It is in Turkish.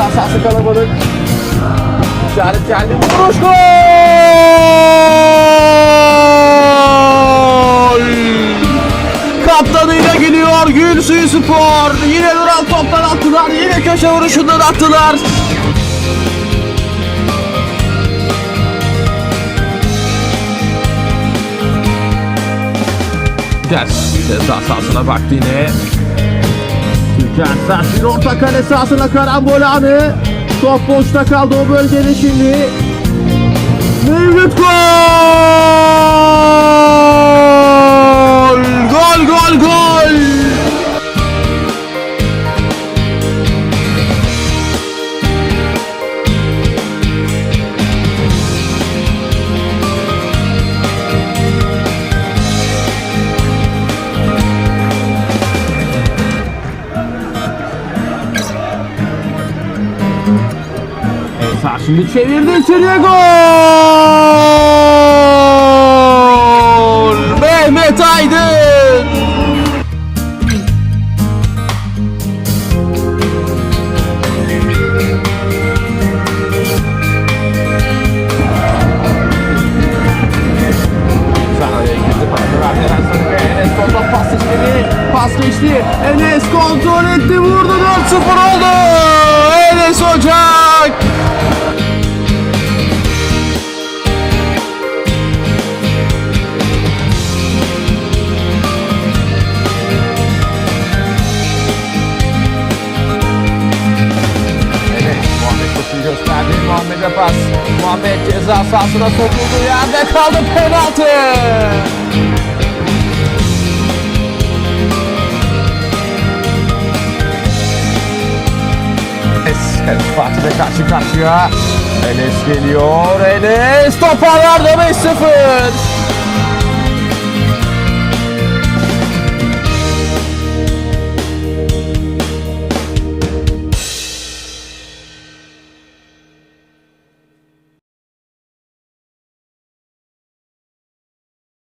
Ceza sahası kalabalık. İşaret geldi. Vuruş gol! Kaptanıyla geliyor Gül Suyu Spor. Yine duran toptan attılar. Yine köşe vuruşundan attılar. Ters ceza sahasına baktı yine. Sert bir orta kale sahasına karambol anı. Top boşta kaldı o bölgede şimdi. Mevlüt! Gol şimdi çevirdi içeriye gol! Mehmet Aydın! Pas geçti. Enes kontrol etti vurdu 4-0 oldu. Pas. Muhammed ceza sahasına sokuldu. Yerde kaldı penaltı. Enes, Enes Fatih'le karşı karşıya. Enes geliyor. Enes toparlarda 5-0.